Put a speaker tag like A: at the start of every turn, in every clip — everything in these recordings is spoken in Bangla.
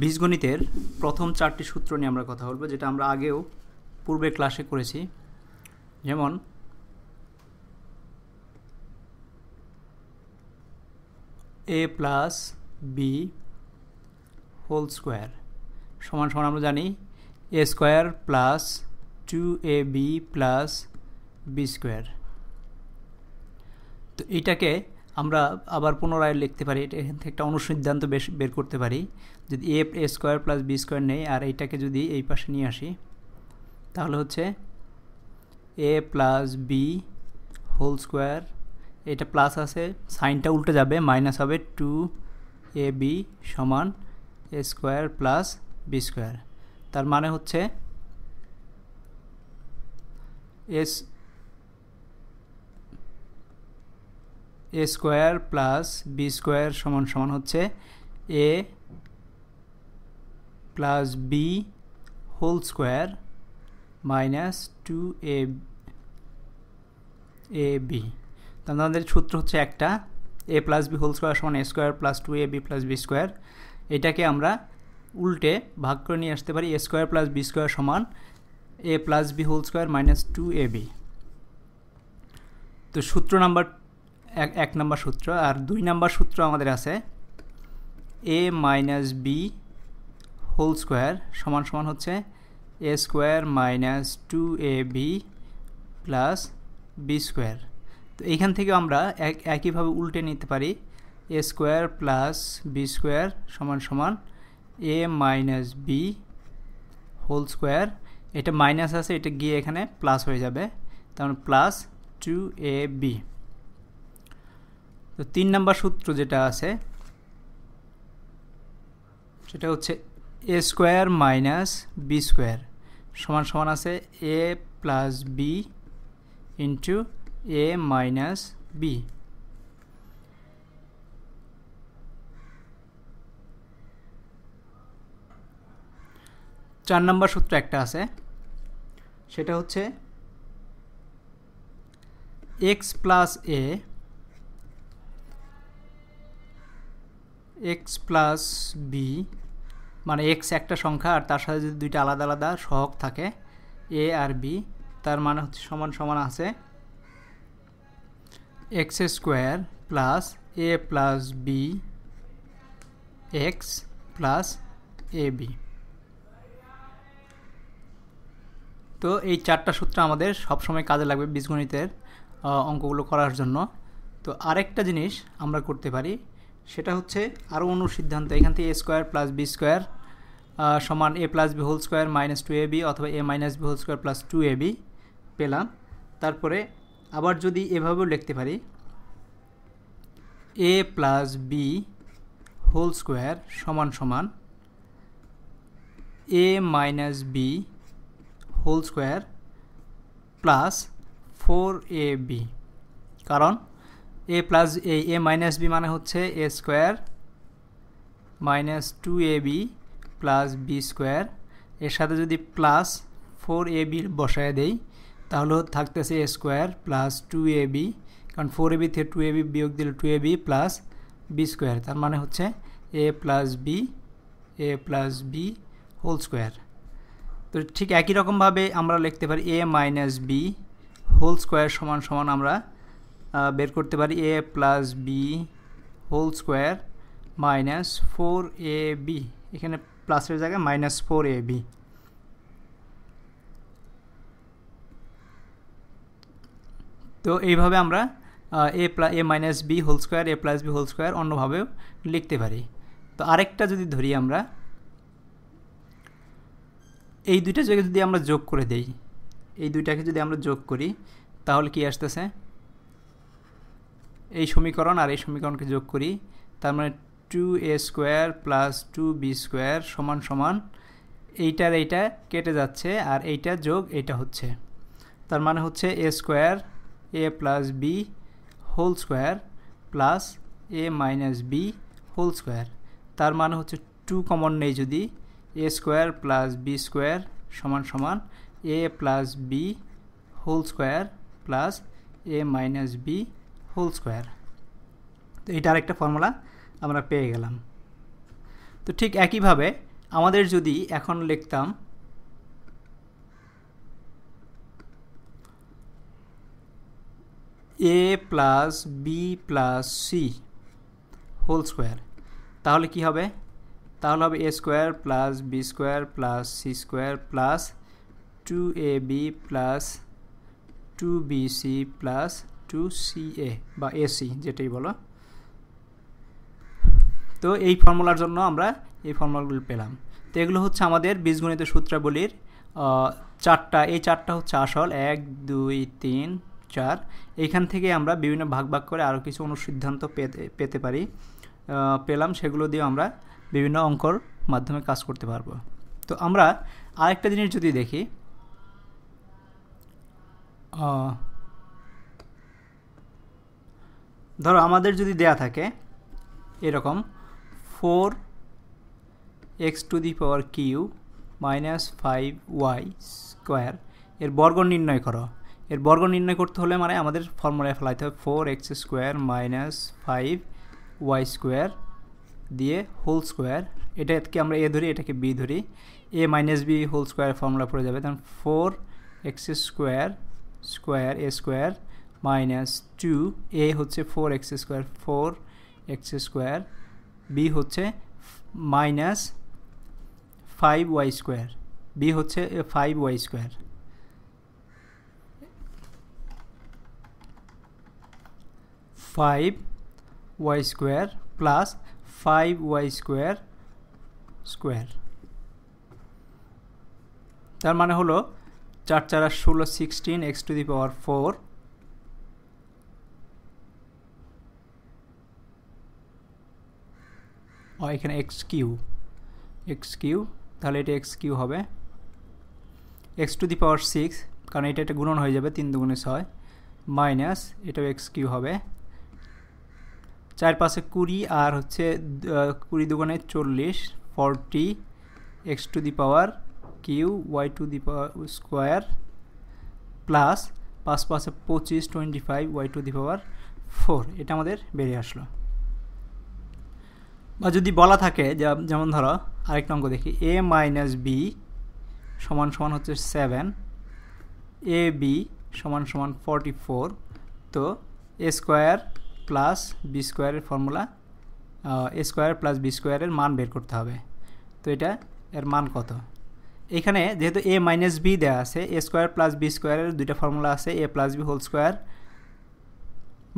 A: বীজগণিতের প্রথম চারটি সূত্র নিয়ে আমরা কথা বলব, যেটা আমরা আগেও পূর্বে ক্লাসে করেছি। যেমন A plus B whole square সমান সমান আমরা জানি A square plus two A B plus B square তো এইটাকে আমরা আবার পুনরায় লিখতে পারি এখান থেকে একটা অনুসিদ্ধান্ত বেশ বের করতে পারি। যদি A A square plus B square নেই, আর এইটাকে যদি এই পাশে নিয়ে আসি, তাহলে হচ্ছে A plus B whole square এটা প্লাস আছে, সাইনটা উল্টে যাবে মাইনাস হবে টু এ বি সমান A square plus B square তার মানে হচ্ছে S A square plus B square সমান সমান হচ্ছে A plus B whole square minus two A A B আমাদের সূত্র হচ্ছে একটা A plus B whole square সমান A square plus two A B plus B square এটাকে আমরা উল্টে ভাগ করে নিয়ে আসতে পারি A square plus B square সমান A plus B whole square minus two A B তো সূত্র নাম্বার এক এক নম্বর সূত্র, আর দুই নম্বর সূত্র আমাদের আছে A minus B whole square সমান সমান হচ্ছে A square minus two A B plus B square তো এইখান থেকে আমরা এক, একইভাবে উল্টে নিতে পারি A square plus B square সমান সমান A minus B whole square এটা মাইনাস আছে, এটা গিয়ে এখানে প্লাস হয়ে যাবে, তার প্লাস টু এ বি তো তিন নম্বর সূত্র যেটা আছে, সেটা হচ্ছে A square minus B square সমান সমান আছে A plus B into A minus B চার নম্বর সূত্র একটা আছে, সেটা হচ্ছে X plus A X plus B মানে এক্স একটা সংখ্যা আর তার সাথে যদি দুইটা আলাদা আলাদা সহক থাকে এ আর বি তার মানে হচ্ছে সমান সমান আছে X square plus A plus B X plus A B তো এই চারটা সূত্র আমাদের সবসময় কাজে লাগবে বীজগণিতের অঙ্কগুলো করার জন্য। তো আরেকটা জিনিস আমরা করতে পারি সেটা হচ্ছে আরও অন্য সিদ্ধান্ত, এখান থেকে A square plus B square সমান A plus B whole square minus two A B অথবা A minus B whole square plus two A B পেলাম। তারপরে আবার যদি এভাবেও লিখতে পারি A plus B whole square সমান সমান A minus B whole square plus four A B কারণ A plus A A minus B মানে হচ্ছে A square minus two A B plus B square এর সাথে যদি প্লাস ফোর এ বি বসায় দেই তাহলে থাকতেছে A square plus two A B কারণ ফোর এ বি থেকে টু এ বি বিয়োগ দিলে two A B plus B square তার মানে হচ্ছে A plus B A plus B whole square তো ঠিক একই রকমভাবে আমরা লিখতে পারি A minus B whole square সমান সমান আমরা বের করতে পারি A plus B whole square minus four A B এখানে প্লাসের জায়গায় মাইনাস ফোর এ বি তো এইভাবে আমরা A প্লা A minus B whole square A plus B whole square অন্যভাবেও লিখতে পারি। তো আরেকটা যদি ধরি আমরা, এই দুইটা জায়গায় যদি আমরা যোগ করে দেই, এই দুইটাকে যদি আমরা যোগ করি, তাহলে কি আসতেছে? এই সমীকরণ আর এই সমীকরণকে যোগ করি, তার মানে two a square plus two b square সমান সমান এইটার এইটা কেটে যাচ্ছে আর এইটা যোগ এইটা হচ্ছে। তার মানে হচ্ছে a square a plus b whole square plus a minus b whole square তার মানে হচ্ছে টু কমন নেই যদি a square plus b square সমান সমান a plus b whole square plus a minus b whole square. তো এটা আরেকটা ফর্মুলা আমরা পেয়ে গেলাম। তো ঠিক একইভাবে আমাদের যদি এখন লিখতাম a plus b plus c whole square তাহলে কি হবে? তাহলে হবে a square plus b square plus c square plus two a b plus two b c plus two c a বা এসি যেটাই বলো। তো এই ফর্মুলার জন্য আমরা এই ফর্মুলাগুলো পেলাম। তো এগুলো হচ্ছে আমাদের বীজগণিত সূত্রাবলীর চারটা, এই চারটা হচ্ছে আসল, এক, দুই, তিন, চার। এইখান থেকে আমরা বিভিন্ন ভাগ ভাগ করে আরও কিছু অনুসিদ্ধান্ত পেতে পেতে পারি। পেলাম, সেগুলো দিয়ে আমরা বিভিন্ন অঙ্কর মাধ্যমে কাজ করতে পারব। তো আমরা আরেকটা জিনিস যদি দেখি ধরো আমাদের যদি দেয়া থাকে এরকম four x to the power q minus five y square. এর বর্গ নির্ণয় করো। এর বর্গ নির্ণয় করতে হলে মানে আমাদের ফর্মুলায় ফেলাইতে হবে four x square minus five y square দিয়ে হোল স্কোয়ার। এটাকে আমরা এ ধরি, এটাকে বি ধরি। A minus b whole square formula পড়ে যাবে। তখন four x square square a square minus two a হচ্ছে four x square four x square b হচ্ছে minus five y square b হচ্ছে five y square five y square plus five y square square তার মানে হলো, চার চার ষোলো sixteen x to the power four এখানে এক্স কিউ এক্স কিউ তাহলে এটা এক্স কিউ হবে। X to the power six কারণ এটা একটা গুণন হয়ে যাবে, তিন দুগুণে ছয় মাইনাস এটাও এক্স কিউ হবে। চার পাশে কুড়ি আর হচ্ছে কুড়ি দুগুণে চল্লিশ forty x to the power q y to the power square plus পাঁচ পাশে পঁচিশ twenty five y to the power four এটা আমাদের বেরিয়ে আসলো। বা যদি বলা থাকে যেমন ধরো, আরেকটা অঙ্ক দেখি। এ মাইনাস বি সমান সমান হচ্ছে সেভেন এ বি সমান সমান ফর্টি ফোর তো এ স্কোয়ার প্লাস বি স্কোয়ারের formula a square plus b স্কোয়ারের মান বের করতে হবে। তো এটা এর মান কত? এখানে যেহেতু এ মাইনাস বি দেওয়া আছে এ স্কোয়ার প্লাস বি স্কোয়ারের দুইটা ফর্মুলা আছে a plus b whole square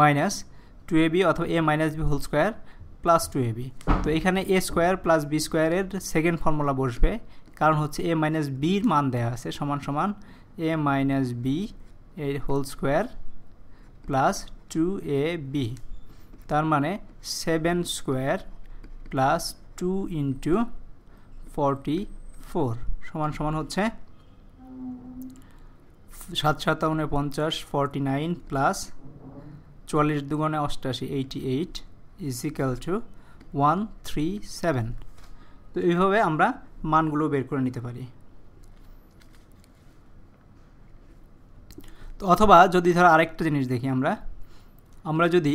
A: minus two a b অথবা a minus b whole square plus two a b তো এখানে এ স্কোয়ার প্লাস বি স্কোয়ারের সেকেন্ড ফর্মুলা বসবে। কারণ হচ্ছে এ মাইনাস বির মান দেওয়া আছে, সমান সমান এ মাইনাস বি এর whole square plus two a b তার মানে seven square plus two into forty four সমান সমান হচ্ছে সাত সাতাউনে পঞ্চাশ ফর্টি নাইন প্লাস চুয়াল্লিশ দুগুণে অষ্টাশি eighty eight is equal to one three seven তো এইভাবে আমরা মানগুলো বের করে নিতে পারি। তো অথবা যদি ধরো আরেকটা জিনিস দেখি আমরা আমরা যদি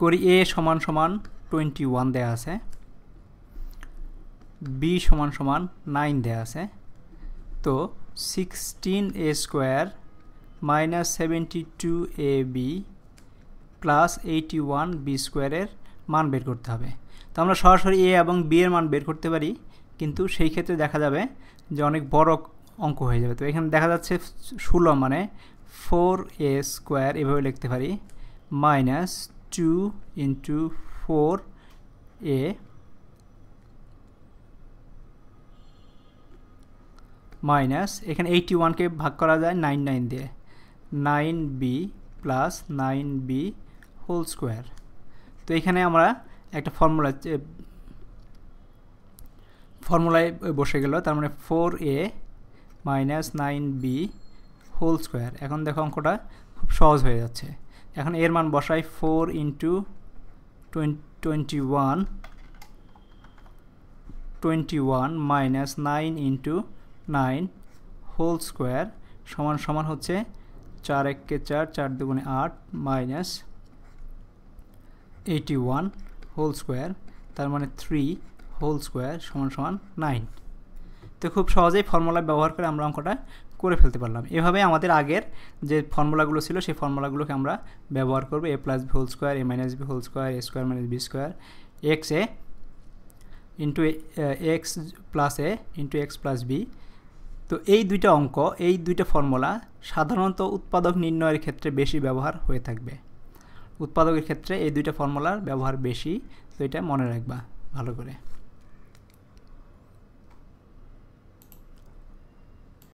A: করি এ সমান সমান টোয়েন্টি ওয়ান দেওয়া আছে বি সমান সমান নাইন দেওয়া আছে, তো sixteen a square minus seventy two a b plus eighty one b স্কোয়ারের মান বের করতে হবে। তো আমরা সরাসরি এ এবং বি এর মান বের করতে পারি, কিন্তু সেই ক্ষেত্রে দেখা যাবে যে অনেক বড় অঙ্ক হয়ে যাবে। তো এখানে দেখা যাচ্ছে ষোলো মানে ফোর এ স্কোয়ার এভাবে লিখতে পারি minus two into four a minus এখানে এইটি ওয়ানকে ভাগ করা যায় নাইন নাইন দিয়ে। Nine b plus nine b whole square. তো এখানে আমরা একটা ফর্মুলা ফর্মুলায় বসে গেল, তার মানে four a minus nine b whole square. এখন দেখো অঙ্কটা খুব সহজ হয়ে যাচ্ছে। এখন এর মান বসাই four into twenty one twenty one minus nine into nine whole square সমান সমান হচ্ছে চার এককে চার চার দুগুণে আট minus eighty one whole square, তার মানে থ্রি হোল স্কোয়ার সমান সমান নাইন। তো খুব সহজেই ফর্মুলা ব্যবহার করে আমরা অঙ্কটা করে ফেলতে পারলাম। এভাবে আমাদের আগের যে ফর্মুলাগুলো ছিল, সেই ফর্মুলাগুলোকে আমরা ব্যবহার করব। A plus b whole square, a minus b whole square, a square minus b square, x a into x plus a into x plus b তো এই দুইটা অঙ্ক, এই দুইটা ফর্মুলা সাধারণত উৎপাদক নির্ণয়ের ক্ষেত্রে বেশি ব্যবহার হয়ে থাকবে। উৎপাদকের ক্ষেত্রে এই দুইটা ফর্মুলার ব্যবহার বেশি, তো এটা মনে রাখবা ভালো করে।